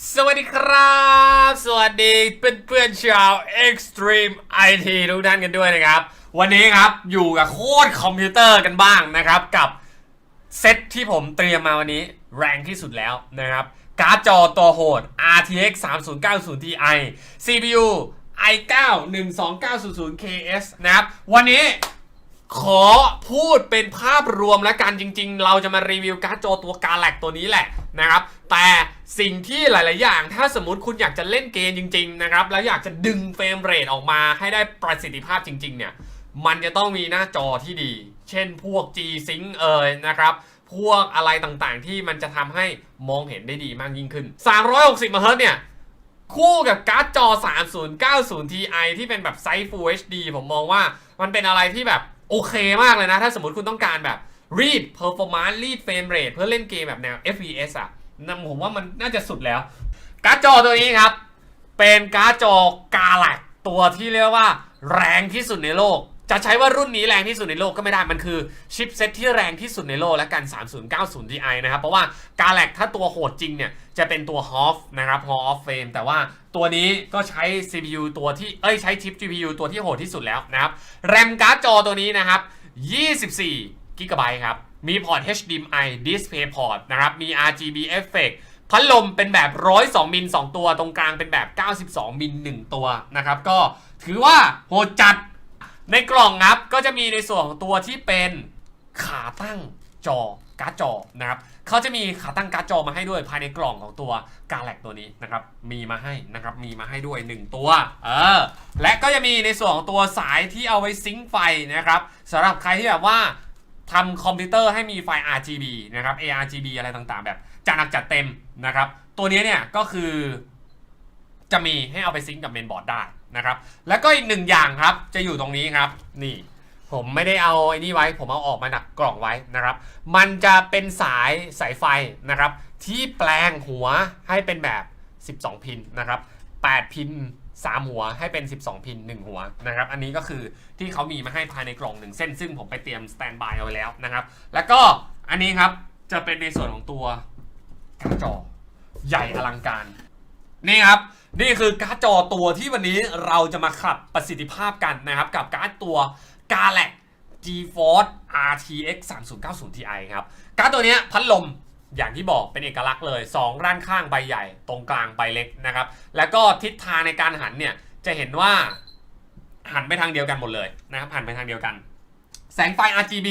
สวัสดีครับ สวัสดีเพื่อนๆชาว Extreme IT ทุกท่านกันด้วยนะครับ วันนี้ครับอยู่กับโคตรคอมพิวเตอร์กันบ้างนะครับ กับเซตที่ผมเตรียมมาวันนี้แรงที่สุดแล้วนะครับ การ์ดจอตัวโหด RTX 3090 Ti CPU i9 12900KS นะครับ วันนี้ ขอพูดเป็นภาพรวมและกันจริง ๆ เราจะมารีวิวการ์ดจอตัวกาแล็กตัวนี้แหละนะครับแต่สิ่งที่หลาย ๆ อย่าง ถ้าสมมติคุณอยากจะเล่นเกมจริง ๆ นะครับ แล้วอยากจะดึงเฟรมเรทออกมาให้ได้ประสิทธิภาพจริง ๆ เนี่ย มันจะต้องมีหน้าจอที่ดี เช่นพวก G-Sync เอ่ยนะครับ พวกอะไรต่าง ๆ ที่มันจะทำให้มองเห็นได้ดีมากยิ่งขึ้น 360เฮิร์เนี่ยคู่กับการ์ดจอ 3090 Ti ที่เป็นแบบไซส์ Full HD ผมมองว่ามันเป็นอะไรที่แบบ โอเคมากเลยนะ ถ้าสมมติคุณต้องการแบบ read performance read frame rate เพื่อเล่นเกมแบบแนว FPS อะนั่นผมว่ามันน่าจะสุดแล้ว การ์ดจอตัวนี้ครับ เป็นการ์ดจอกาแล็กตัวที่เรียกว่าแรงที่สุดในโลก จะใช้ว่ารุ่นนี้แรงที่สุดในโลกก็ไม่ได้มันคือชิปเซ็ตที่แรงที่สุดในโลกและกัน 3090 Ti นะครับ เพราะว่ากาแล็กถ้าตัวโหดจริงเนี่ย จะเป็นตัว HOF นะครับ Hall of Fame แต่ว่าตัวนี้ก็ใช้ CPU ตัวที่ เอ้ยใช้ชิป GPU ตัวที่โหดที่สุดแล้วนะครับแรมการ์ดจอตัวนี้นะครับ 24กิกะไบต์ครับ มีพอร์ต HDMI Display Port นะครับ มี RGB Effect พัดลมเป็นแบบ 102 มิล 2 ตัว ตรงกลางเป็นแบบ 92 มิล 1 ตัวนะครับ ก็ถือว่าโหดจัด ในกล่องครับก็จะมีในส่วนของตัวที่เป็นขาตั้งจอการ์ดจอนะครับเขาจะมีขาตั้งการ์ดจอมาให้ด้วยภายในกล่องของตัวกาแล็กตัวนี้นะครับมีมาให้นะครับมีมาให้ด้วย 1 ตัวเออและก็จะมีในส่วนของตัวสายที่เอาไว้ซิงค์ไฟนะครับสำหรับใครที่แบบว่าทำคอมพิวเตอร์ให้มีไฟ RGB นะครับ ARGB อะไรต่างๆ แบบจัดหนักจัดเต็มนะครับตัวนี้เนี่ยก็คือจะมีให้เอาไปซิงก์กับเมนบอร์ดได้ นะครับ แล้วก็อีกหนึ่งอย่างครับ จะอยู่ตรงนี้ครับ นี่ ผมไม่ได้เอาไอ้นี่ไว้ ผมเอาออกมาจากกล่องไว้นะครับ มันจะเป็นสายสายไฟนะครับ ที่แปลงหัวให้เป็นแบบ 12 พินนะครับ 8 พิน3 หัวให้เป็น 12 พิน 1 หัวนะครับ อันนี้ก็คือที่เขามีมาให้ภายในกล่องหนึ่งเส้น ซึ่งผมไปเตรียมสแตนบายเอาไว้แล้วนะครับ แล้วก็อันนี้ครับจะเป็นในส่วนของตัวกร์ดจอใหญ่อลังการ นี่ครับนี่คือการ์ดจอตัวที่วันนี้เราจะมาขับประสิทธิภาพกันนะครับ กับการ์ดตัว g a l a x GeForce RTX 3090 Ti ครับการ์ดตัวนี้พัดลมอย่างที่บอกเป็นเอกลักษณ์เลย 2 ด้านข้างใบใหญ่ ตรงกลางใบเล็กนะครับ แล้วก็ทิศทางในการหันเนี่ย จะเห็นว่าหันไปทางเดียวกันหมดเลยนะครับหันไปทางเดียวกัน แสงไฟ RGB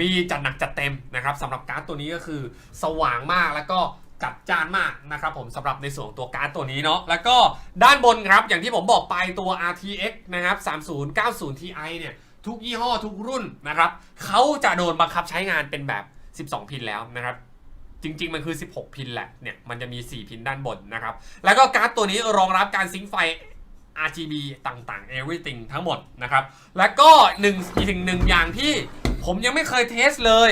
มีจัดหนักจัดเต็มนะครับสำหรับการ์ดตัวนี้ก็คือสว่างมากแล้วก็ จัดจ้านมากนะครับผมสำหรับในส่วนของตัวการ์ดตัวนี้เนาะแล้วก็ด้านบนครับอย่างที่ผมบอกไปตัว RTX นะครับ3090 Ti เนี่ยทุกยี่ห้อทุกรุ่นนะครับเขาจะโดนบังคับใช้งานเป็นแบบ 12 พินแล้วนะครับจริง ๆ มันคือ 16 พินแหละเนี่ยมันจะมี 4 พินด้านบนนะครับแล้วก็การ์ดตัวนี้รองรับการซิงค์ไฟ RGB ต่างๆ everything ทั้งหมดนะครับ แล้วก็หนึ่งอีกถึงหนึ่งอย่างที่ผมยังไม่เคยเทสเลย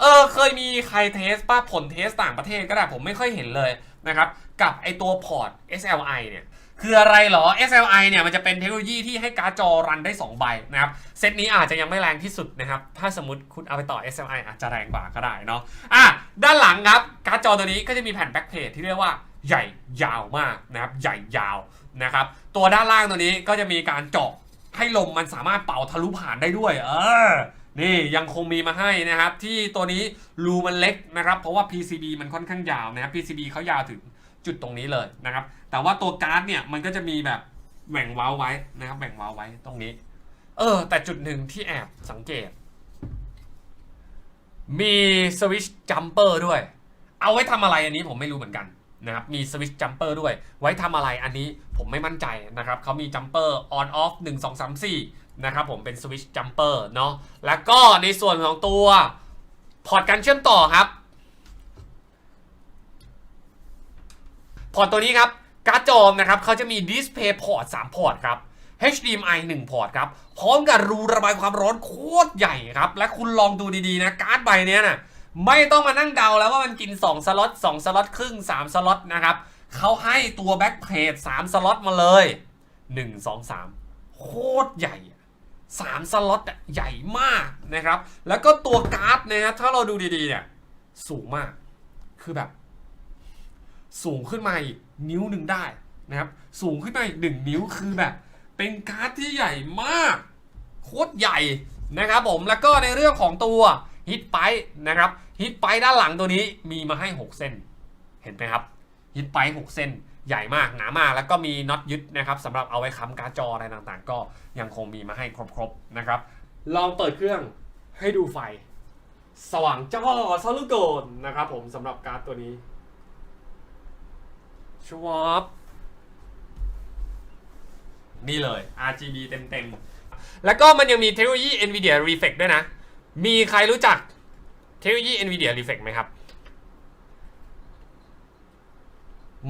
เออเคยมีใครเทสป้าผลเทสต่างประเทศก็ได้ผมไม่ค่อยเห็นเลยนะครับกับไอตัวพอร์ต SLI เนี่ยคืออะไรเหรอ SLI เนี่ยมันจะเป็นเทคโนโลยีที่ให้การ์ดจอรันได้ 2 ใบนะครับ เซตนี้อาจจะยังไม่แรงที่สุดนะครับ ถ้าสมมติคุณเอาไปต่อ SLI อาจจะแรงกว่าก็ได้เนาะอะด้านหลังครับ การ์ดจอตัวนี้ก็จะมีแผ่นแบ็กเพจที่เรียกว่าใหญ่ยาวมากนะครับ ใหญ่ยาวนะครับ ตัวด้านล่างตัวนี้ก็จะมีการเจาะให้ลมมันสามารถเป่าทะลุผ่านได้ด้วย เออ นี่ยังคงมีมาให้นะครับ ที่ตัวนี้รูมันเล็กนะครับ เพราะว่า PCB มันค่อนข้างยาวนะครับ PCB เขายาวถึงจุดตรงนี้เลยนะครับ แต่ว่าตัวการ์ดเนี่ยมันก็จะมีแบบแหว่งเว้าไว้นะครับแหว่งเว้าไว้ตรงนี้ เออ แต่จุดหนึ่งที่แอบสังเกต มีสวิชจัมเปอร์ด้วย เอาไว้ทำอะไรอันนี้ผมไม่รู้เหมือนกัน นะครับมีสวิตช์จัมเปอร์ด้วย ไว้ทำอะไรอันนี้ผมไม่มั่นใจนะครับเขามีจัมเปอร์ on off 1 2 3 4นะครับผมเป็นสวิตช์จัมเปอร์เนาะแล้วก็ในส่วนของตัวพอร์ตการเชื่อมต่อครับ พอร์ตตัวนี้ครับการ์ดจอมนะครับเขาจะมี Display Port 3 พอร์ตครับ HDMI 1 พอร์ตครับ พร้อมกับรูระบายความร้อนโคตรใหญ่ครับ และคุณลองดูดีๆนะ การ์ดใบนี้ยนะ ไม่ต้องมานั่งเดาแล้วว่ามันกิน 2 สล็อต 2 สล็อตครึ่ง 3 สล็อตนะครับเขาให้ตัวแบ็คเพจ3สล็อตมาเลย 1 2 3 โคตรใหญ่อะสามสล็อตใหญ่มากนะครับ แล้วก็ตัวการ์ดนะครับถ้าเราดูดีๆเนี่ยสูงมาก คือแบบ สูงขึ้นมาอีกนิ้วหนึ่งได้นะครับ สูงขึ้นมาอีกหนึ่งนิ้วคือแบบ เป็นการ์ดที่ใหญ่มาก โคตรใหญ่นะครับผมแล้วก็ในเรื่องของตัว ฮิตไปนะครับฮิตไปด้านหลังตัวนี้มีมาให้ 6 เส้น เห็นไหมครับฮิตไป 6 เส้นใหญ่มากหนามากแล้วก็มีน็อตยึดนะครับสำหรับเอาไว้ค้ำการ์ดจออะไรต่างๆ ก็ยังคงมีมาให้ครบๆนะครับลองเปิดเครื่องให้ดูไฟ สว่างจ้อซะลือเกินนะครับผมสำหรับการ์ดตัวนี้ชวอปนี่เลย RGB เต็มๆ แล้วก็มันยังมีเทคโนโลยี NVIDIA Reflex ด้วยนะ มีใครรู้จักเทคโนโลยี NVIDIA Reflex ไหมครับ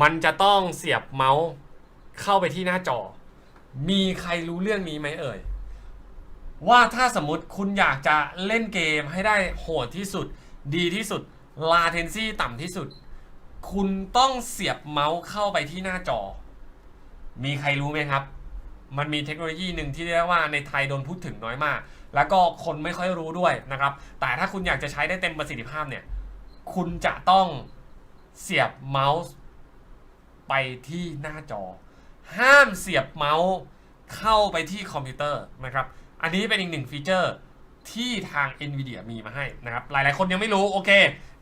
มันจะต้องเสียบเมาส์เข้าไปที่หน้าจอ มีใครรู้เรื่องนี้ไหมเอ่ย ว่าถ้าสมมติคุณอยากจะเล่นเกมให้ได้โหดที่สุด ดีที่สุด latency ต่ำที่สุด คุณต้องเสียบเมาส์เข้าไปที่หน้าจอ มีใครรู้ไหมครับ มันมีเทคโนโลยีหนึ่งที่เรียกว่าในไทยโดนพูดถึงน้อยมาก แล้วก็คนไม่ค่อยรู้ด้วยนะครับ แต่ถ้าคุณอยากจะใช้ได้เต็มประสิทธิภาพเนี่ย คุณจะต้องเสียบเมาส์ไปที่หน้าจอ ห้ามเสียบเมาส์เข้าไปที่คอมพิวเตอร์นะครับ อันนี้เป็นอีกหนึ่งฟีเจอร์ที่ทาง NVIDIA มีมาให้นะครับ หลายๆ คนยังไม่รู้ โอเค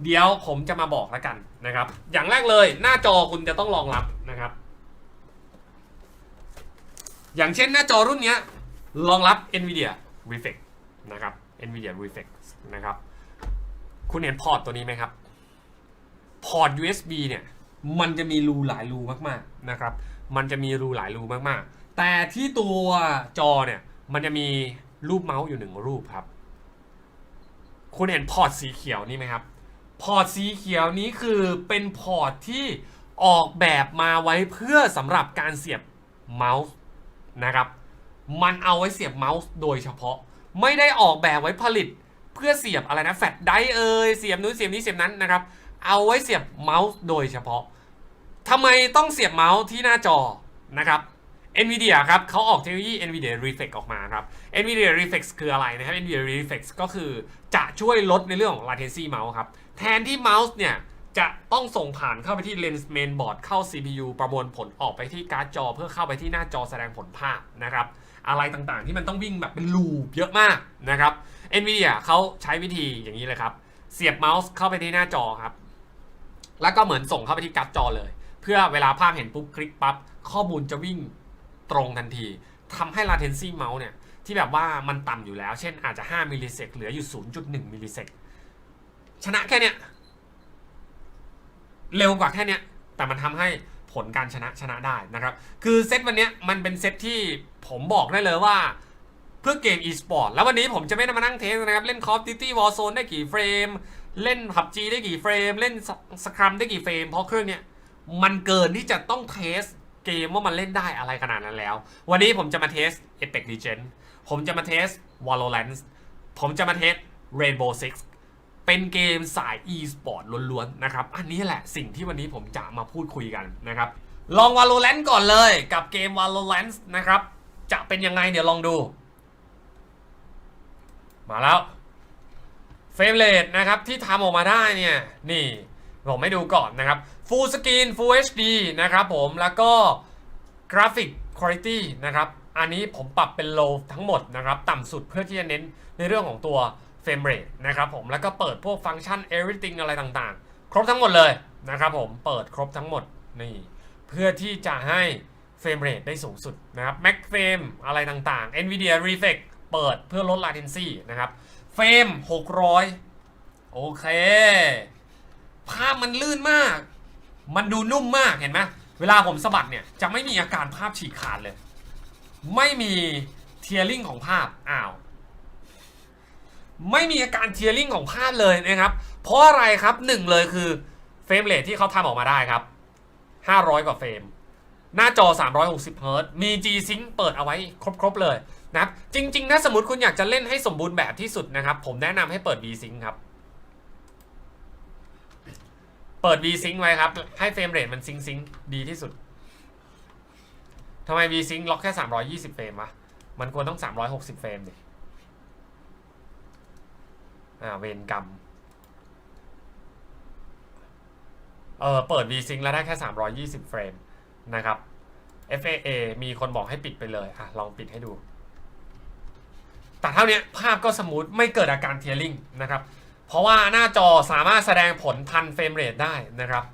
เดี๋ยวผมจะมาบอกแล้วกันนะครับ อย่างแรกเลยหน้าจอคุณจะต้องรองรับนะครับ อย่างเช่นหน้าจอรุ่นเนี้ยรองรับ NVIDIA Reflex นะครับ NVIDIA Reflex นะครับ คุณเห็นพอร์ตตัวนี้ไหมครับ พอร์ต USB เนี่ย มันจะมีรูหลายรูมากๆนะครับ มันจะมีรูหลายรูมากๆ แต่ที่ตัวจอเนี่ย มันจะมีรูปเมาส์อยู่หนึ่งรูปครับ คุณเห็นพอร์ตสีเขียวนี่ไหมครับ พอร์ตสีเขียวนี้คือเป็นพอร์ตที่ออกแบบมาไว้เพื่อสำหรับการเสียบเมาส์นะครับ มันเอาไว้เสียบเมาส์โดยเฉพาะ ไม่ได้ออกแบบไว้ผลิต เพื่อเสียบอะไรนะแฟลชไดร์เอยเสียบนู้นเสียบนี้เสียบนั้นนะครับ เอาไว้เสียบเมาส์โดยเฉพาะทำไมต้องเสียบเมาส์ที่หน้าจอนะครับ NVIDIA ครับเขาออกเทคโนโลยี NVIDIA Reflex ออกมาครับ NVIDIA Reflex คืออะไรนะครับ NVIDIA Reflex ก็คือจะช่วยลดในเรื่องของ latency เมาส์ครับ แทนที่เมาส์เนี่ย จะต้องส่งผ่านเข้าไปที่ Lens Main Board เข้า CPU ประมวลผลออกไปที่การ์ดจอ เพื่อเข้าไปที่หน้าจอแสดงผลภาพนะครับ อะไรต่างๆ ที่มันต้องวิ่งแบบเป็นลูปเยอะมากนะครับ NVIDIA เขาใช้วิธีอย่างนี้เลยครับ เสียบเมาส์เข้าไปที่หน้าจอครับ แล้วก็เหมือนส่งเข้าไปที่การ์ดจอเลย เพื่อเวลาภาพเห็นปุ๊บคลิกปั๊บข้อมูลจะวิ่งตรงทันทีทำให้ latency เมาส์เนี่ย ที่แบบว่ามันต่ำอยู่แล้ว เช่นอาจจะ 5 มิลลิเซกเหลืออยู่ 0.1 มิลลิเซกชนะแค่เนี้ยเร็วกว่าแค่เนี้ยแต่มันทำให้ ผลการชนะชนะได้นะครับ คือเซตวันนี้มันเป็นเซตที่ผมบอกได้เลยว่าเพื่อเกม e-sport แล้ววันนี้ผมจะไม่ได้มานั่งเทสนะครับ เล่น Call of Duty Warzone ได้กี่เฟรม เล่น PUBG ได้กี่เฟรม เล่น Scrum ได้กี่เฟรม เพราะเครื่องเนี้ยมันเกินที่จะต้องเทสเกมว่ามันเล่นได้อะไรขนาดนั้นแล้ว วันนี้ผมจะมาเทส Apex Legends ผมจะมาเทส Valorant ผมจะมาเทส Rainbow Six เป็นเกมสาย e-sport ล้วนๆนะครับ อันนี้แหละสิ่งที่วันนี้ผมจะมาพูดคุยกันนะครับ ลอง Valorant ก่อนเลยกับเกม Valorant นะครับ จะเป็นยังไงเดี๋ยวลองดู มาแล้วเฟรมเรทนะครับที่ทำออกมาได้เนี่ย นี่ ผมไม่ดูก่อนนะครับ Full Screen Full HD นะครับผมแล้วก็ Graphic Quality นะครับ อันนี้ผมปรับเป็น low ทั้งหมดนะครับ ต่ำสุดเพื่อที่จะเน้นในเรื่องของตัว frame rate นะครับผมแล้วก็เปิดพวกฟังก์ชัน everything อะไรต่างๆ ครบทั้งหมดเลยนะครับผมเปิดครบทั้งหมดนี่เพื่อที่จะให้ frame rate ได้สูงสุดนะครับ max frame อะไรต่างๆ NVIDIA Reflex เปิดเพื่อลด latency นะครับเฟรม600 โอเค ภาพมันลื่นมาก มันดูนุ่มมากเห็นไหมเวลาผมสะบัดเนี่ย จะไม่มีอาการภาพฉีกขาดเลย ไม่มีเทียริงของภาพ อ้าว ไม่มีอาการเทียริงของภาพเลยนะครับ เพราะอะไรครับหนึ่งเลยคือเฟรมเรทที่เขาทำออกมาได้ครับ 500 กว่าเฟรม หน้าจอ 360เฮิร์ตมี G-Sync เปิดเอาไว้ครบ ๆ เลยนะครับ จริง ๆ ถ้าสมมติคุณอยากจะเล่นให้สมบูรณ์แบบที่สุดนะครับ ผมแนะนำให้เปิด V-Sync ครับ เปิด V-Sync ไว้ครับ ให้เฟรมเรทมันซิงซิงดีที่สุดทำไม V-Sync ล็อกแค่ 320 เฟรมวะ มันควรต้อง 360 เฟรมดิ อ่าเวนกรรม เออเปิด VSync แล้วได้แค่ 320 เฟรมนะครับ FAA มีคนบอกให้ปิดไปเลย อะ ลองปิดให้ดู แต่เท่านี้ภาพก็สมูทไม่เกิดอาการเทียริงนะครับ เพราะว่าหน้าจอสามารถแสดงผลทันเฟรมเรทได้นะครับ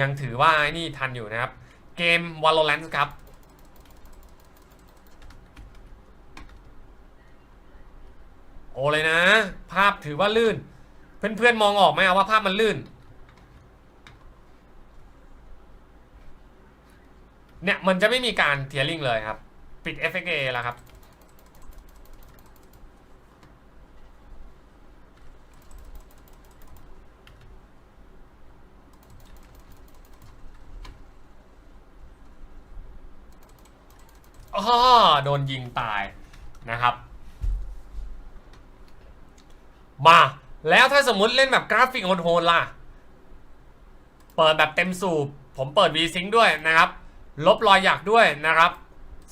ยังถือว่านี่ทันอยู่นะครับ เกม Valorant ครับ โอเลยนะ ภาพถือว่าลื่น เพื่อนๆมองออกไหมว่าภาพมันลื่น เนี่ยมันจะไม่มีการเทียริงเลยครับ ปิด FXA แล้วครับ อ๋อโดนยิงตายนะครับ มา แล้วถ้าสมมติเล่นแบบกราฟิกโหดๆล่ะ เปิดแบบเต็มสูบ ผมเปิด VSync ด้วยนะครับ ลบรอยหยักด้วยนะครับ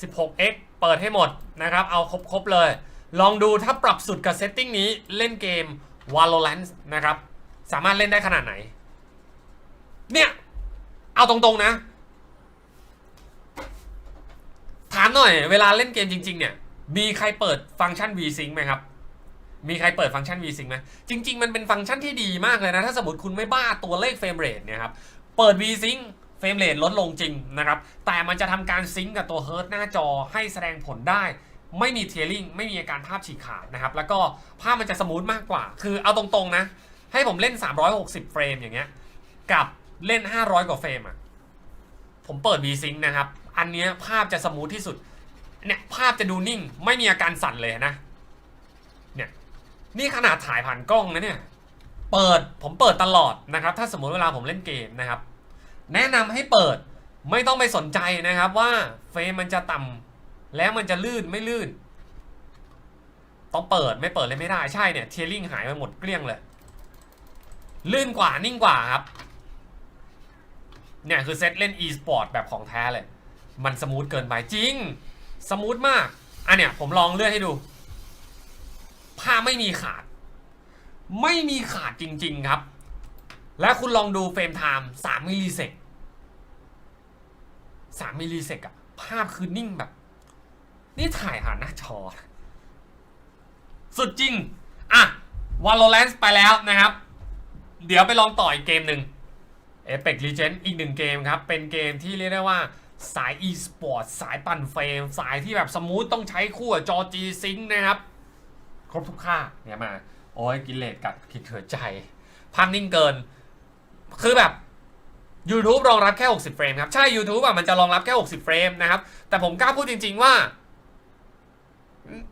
16x เปิดให้หมดนะครับ เอาครบๆเลย ลองดูถ้าปรับสุดกับเซตติ้งนี้เล่นเกม Valorant นะครับ สามารถเล่นได้ขนาดไหน เนี่ย เอาตรงๆนะ ถามหน่อยเวลาเล่นเกมจริง ๆ เนี่ย มีใครเปิดฟังก์ชัน VSync ไหมครับ มีใครเปิดฟังก์ชัน VSync ไหมจริง ๆ มันเป็นฟังก์ชันที่ดีมากเลยนะ ถ้าสมมติคุณไม่บ้าตัวเลขเฟรมเรทเนี่ยครับ เปิด VSync เฟรมเรทลดลงจริงนะครับ แต่มันจะทำการซิงก์กับตัวเฮิร์ตหน้าจอให้แสดงผลได้ ไม่มีเทียริงไม่มีอาการภาพฉีกขาดนะครับ แล้วก็ภาพมันจะสมูทมากกว่า คือเอาตรงๆนะ ให้ผมเล่น 360 เฟรมอย่างเงี้ย กับเล่น 500 กว่าเฟรมอะผมเปิด VSync นะครับ อันเนี้ยภาพจะสมูทที่สุด เนี่ยภาพจะดูนิ่ง ไม่มีอาการสั่นเลยนะ นี่ขนาดถ่ายผ่านกล้องนะเนี่ย เปิดผมเปิดตลอดนะครับ ถ้าสมมติเวลาผมเล่นเกมนะครับ แนะนำให้เปิดไม่ต้องไปสนใจนะครับว่าเฟรมมันจะต่ำแล้วมันจะลื่นไม่ลื่น ต้องเปิดไม่เปิดเลยไม่ได้ใช่เนี่ยเทียริงหายไปหมดเกลี้ยงเลย ลื่นกว่านิ่งกว่าครับ เนี่ยคือเซตเล่น e-sport แบบของแท้เลย มันสมูทเกินไปจริง สมูทมากอันเนี้ยผมลองเลื่อนให้ดู ภาไม่มีขาด ไม่มีขาดจริง ๆครับ และคุณลองดูเฟรมไทม์3มิลลิเซก3มิลลิเซกอะภาพคือนิ่งแบบ นี่ถ่ายผ่านหน้าจอ สุดจริง อะ Valorant ไปแล้วนะครับ เดี๋ยวไปลองต่ออีกเกมหนึ่ง Apex Legends อีกหนึ่งเกมครับ เป็นเกมที่เรียกได้ว่าสาย e-sport สายปั่นเฟรม สายที่แบบสมูทต้องใช้คู่กับจอ G Sync นะครับ ครบทุกค่าเนี่ยมาโอ้ยกินเลสกัดคิดเถือใจ ภาพนิ่งเกิน คือแบบ YouTube รองรับแค่ 60 เฟรมครับ ใช่ YouTube อะมันจะรองรับแค่ 60 เฟรมนะครับ แต่ผมกล้าพูดจริง ๆว่า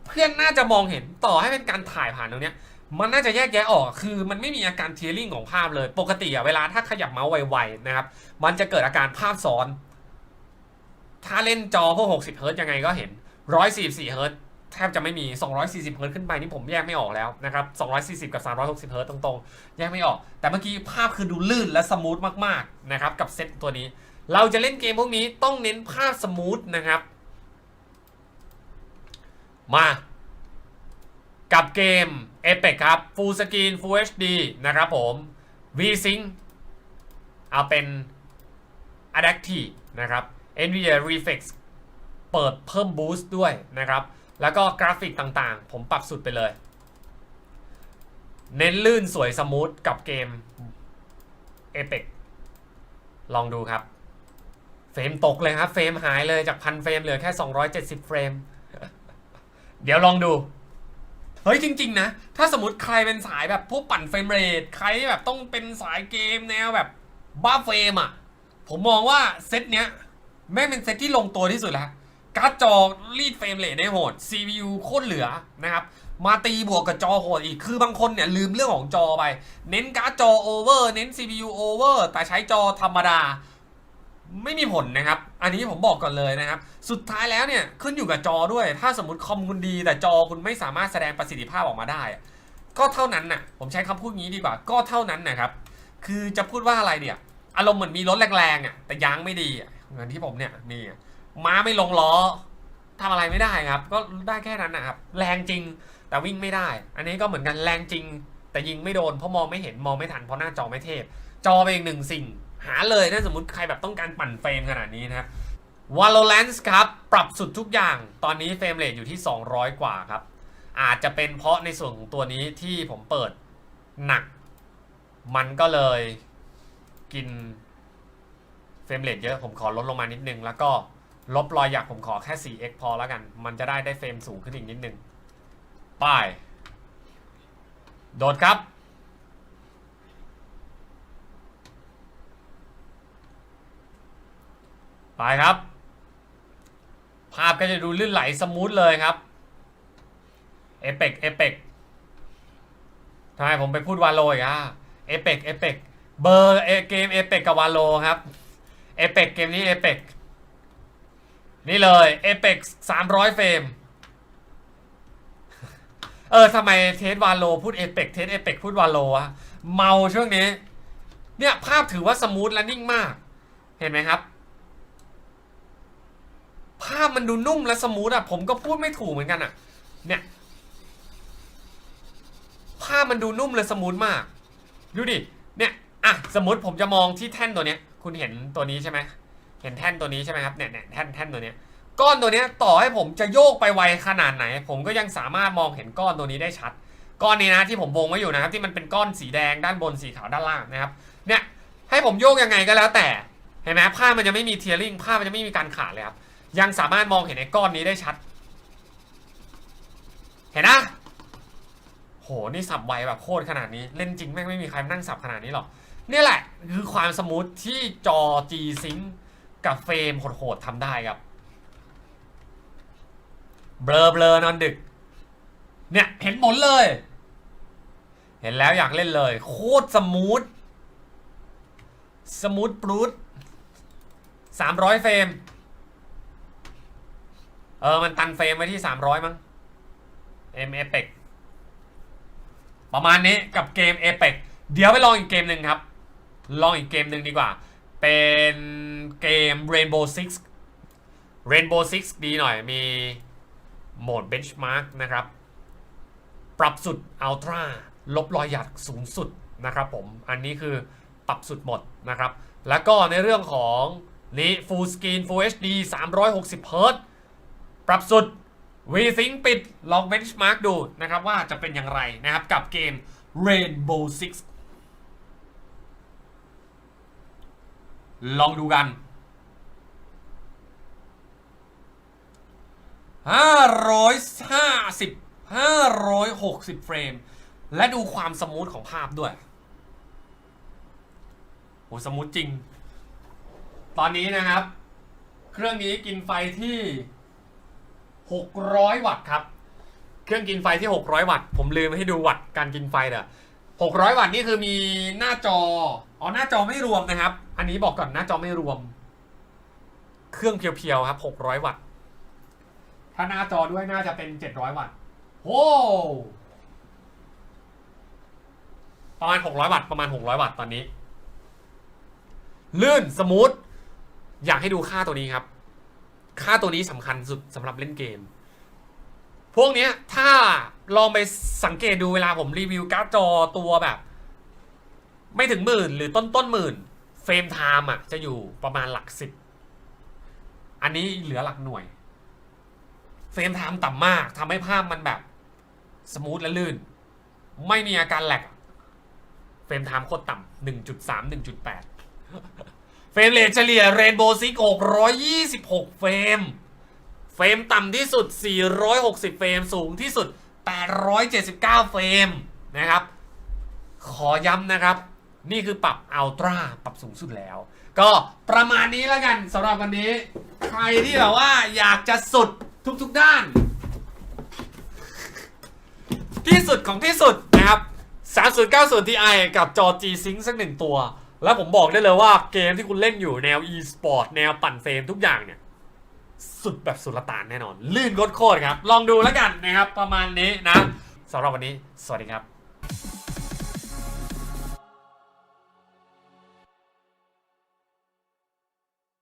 เพื่อนน่าจะมองเห็นต่อให้เป็นการถ่ายผ่านตรงเนี้ย มันน่าจะแยกแยะออก คือมันไม่มีอาการเทียริงของภาพเลย ปกติอะเวลาถ้าขยับเมาส์ไวๆนะครับ มันจะเกิดอาการภาพซ้อน ถ้าเล่นจอพวก60 เฮิร์ตยังไงก็เห็น144เฮิร์ต แทบจะไม่มี 240เฮิร์ตขึ้นไปนี่ผมแยกไม่ออกแล้วนะครับ 240 กับ 360เฮิร์ตตรงๆ แยกไม่ออก แต่เมื่อกี้ภาพคือดูลื่นและสมูทมากๆนะครับกับเซตตัวนี้ เราจะเล่นเกมพวกนี้ต้องเน้นภาพสมูทนะครับ มา กับเกม Apex ครับ Full Screen Full HD นะครับผม VSync เอาเป็น Adaptive นะครับ NVIDIA Reflex เปิดเพิ่ม Boost ด้วยนะครับ แล้วก็กราฟิกต่างๆ ผมปรับสุดไปเลย เน้นลื่นสวยสมูทกับเกม Apex ลองดูครับ เฟรมตกเลยครับ เฟรมหายเลยจากพันเฟรมเหลือแค่ 270 เฟรม เดี๋ยวลองดู เฮ้ยจริง ๆ นะ ถ้าสมมติใครเป็นสายแบบพวกปั่นเฟรมเรทใครแบบต้องเป็นสายเกมแนวแบบบ้าเฟรมอะ ผมมองว่าเซตเนี้ยแม่งเป็นเซตที่ลงตัวที่สุดแล้ว การ์ดจอรีดเฟรมเรทได้โหด CPU โคตรเหลือนะครับ มาตีบวกกับจอโหดอีก คือบางคนเนี่ยลืมเรื่องของจอไป เน้นการ์ดจอโอเวอร์ เน้น CPU โอเวอร์ แต่ใช้จอธรรมดา ไม่มีผลนะครับ อันนี้ผมบอกก่อนเลยนะครับ สุดท้ายแล้วเนี่ยขึ้นอยู่กับจอด้วย ถ้าสมมติคอมคุณดี แต่จอคุณไม่สามารถแสดงประสิทธิภาพออกมาได้ ก็เท่านั้นน่ะ ผมใช้คำพูดงี้ดีกว่า ก็เท่านั้นนะครับ คือจะพูดว่าอะไรเนี่ย อารมณ์เหมือนมีรถแรงๆอะ แต่ยางไม่ดีเหมือนที่ผมเนี่ยมีอะ ม้าไม่ลงล้อทำอะไรไม่ได้ครับ ก็ได้แค่นั้นนะครับ แรงจริงแต่วิ่งไม่ได้ อันนี้ก็เหมือนกันแรงจริง แต่ยิงไม่โดนเพราะมองไม่เห็นมองไม่ทันเพราะหน้าจอไม่เทพ จอเป็นอีกหนึ่งสิ่งหหาเลยถ้าสมมติใครแบบต้องการปั่นเฟรมขนาดนี้นะครับ Valorant ครับ ปรับสุดทุกอย่าง ตอนนี้เฟรมเรทอยู่ที่ 200 กว่าครับ อาจจะเป็นเพราะในส่วนของตัวนี้ที่ผมเปิดหนัก มันก็เลยกินเฟรมเรทเยอะผมขอลดลงมานิดนึงแล้วก็ ลบรอยหยักผมขอแค่ 4x พอแล้วกัน มันจะได้ได้เฟรมสูงขึ้นอีกนิดนึงไป้ายโดดครับ ไปครับ ภาพก็จะดูลื่นไหลสมูทเลยครับ เอเปกเอเปกทำไมผมไปพูดวาโลอีกอะเอเปกเอเปกเบอร์เอเกมเอเปกกับวาโลครับ เอเปกเกมนี้เอเปก นี่เลยเอเปกสามร้อยเฟรม เออทำไมเทสวาโลพูดเอเปกเทสเอเปกพูดวาโลอะเมาช่วงนี้ เนี่ย ภาพถือว่าสมูทและนิ่งมาก เห็นไหมครับ ภาพมันดูนุ่มและสมูทอะผมก็พูดไม่ถูกเหมือนกันอะเนี่ย ภาพมันดูนุ่มและสมูทมาก ดูดิ เนี่ย อะ สมมติผมจะมองที่แท่นตัวเนี้ย คุณเห็นตัวนี้ใช่ไหม เห็นแท่นตัวนี้ใช่ไหมครับเนี่ยเนี่ยแท่นแท่นตัวเนี้ยก้อนตัวเนี้ยต่อให้ผมจะโยกไปไวขนาดไหน ผมก็ยังสามารถมองเห็นก้อนตัวนี้ได้ชัด ก้อนนี้นะที่ผมวงไว้อยู่นะครับที่มันเป็นก้อนสีแดงด้านบนสีขาวด้านล่างนะครับเนี่ยให้ผมโยกยังไงก็แล้วแต่เห็นไหมภาพมันจะไม่มีเทียริงภาพมันจะไม่มีการขาดเลยครับยังสามารถมองเห็นไอ้ก้อนนี้ได้ชัด เห็นนะโหนี่สับไวแบบโคตรขนาดนี้เล่นจริงแม่งไม่มีใครมานั่งสับขนาดนี้หรอกนี่แหละคือความสมูทที่จอ G Sync กับเฟรมโหดๆทำได้ครับ เบลอเบลอนอนดึก เนี่ย เห็นหมดเลย เห็นแล้วอยากเล่นเลย โคตรสมูท สมูทปรูดสามร้อยเฟรม เออ มันตันเฟรมไว้ที่300มั้ง M Apex ประมาณนี้กับเกม Apex เดี๋ยวไปลองอีกเกมหนึ่งครับ ลองอีกเกมหนึ่งดีกว่า เป็นเกม Rainbow Six Rainbow Six ดีหน่อยมีโหมด Benchmark นะครับ ปรับสุด Ultra ลบรอยหยักสูงสุดนะครับผม อันนี้คือปรับสุดหมดนะครับ แล้วก็ในเรื่องของนี้ Full Screen Full HD 360 Hz ปรับสุด V-Sync ปิด ลอง Benchmark ดูนะครับว่าจะเป็นอย่างไรนะครับกับเกม Rainbow Six ลองดูกัน550 560เฟรม และดูความสมูทของภาพด้วยโหสมูทจริง ตอนนี้นะครับ เครื่องนี้กินไฟที่600วัตต์ครับ เครื่องกินไฟที่600วัตต์ ผมลืมให้ดูวัตต์การกินไฟเด้อ 600 วัตต์นี่คือมีหน้าจอ อ๋อ หน้าจอไม่รวมนะครับ อันนี้บอกก่อนหน้าจอไม่รวม เครื่องเพียวๆครับ 600 วัตต์ ถ้าหน้าจอด้วยน่าจะเป็น 700 วัตต์โอ้ประมาณ 600 วัตต์ ประมาณ 600 วัตต์ตอนนี้ ลื่น สมูท อยากให้ดูค่าตัวนี้ครับ ค่าตัวนี้สำคัญสุดสำหรับเล่นเกม พวกเนี้ยถ้าลองไปสังเกตดูเวลาผมรีวิวการ์ดจอตัวแบบ ไม่ถึงหมื่นหรือต้นต้นหมื่นเฟรมไทม์อะจะอยู่ประมาณหลักสิบอันนี้เหลือหลักหน่วย เฟรมไทม์ต่ำมากทำให้ภาพมันแบบ สมูทและลื่น ไม่มีอาการแหลกเฟรมไทม์โคตรต่ำหนึ่งจุดสามหนึ่งจุดแปดเฟรมเรทเฉลี่ยเรนโบว์ซิก626เฟรม เฟรมต่ำที่สุด 460 เฟรม สูงที่สุด 879 เฟรมนะครับ ขอย้ำนะครับ นี่คือปรับอัลตร้าปรับสูงสุดแล้ว ก็ประมาณนี้แล้วกันสำหรับวันนี้ ใครที่แบบว่าอยากจะสุดทุกๆด้าน ที่สุดของที่สุดนะครับ3090 Ti กับจอ G Sync สักหนึ่งตัว แล้วผมบอกได้เลยว่าเกมที่คุณเล่นอยู่แนว e-sport แนวปั่นเฟรมทุกอย่างเนี่ย สุดแบบสุลต่านแน่นอน ลื่นโคตรครับ ลองดูแล้วกันนะครับ ประมาณนี้นะสำหรับวันนี้ สวัสดีครับ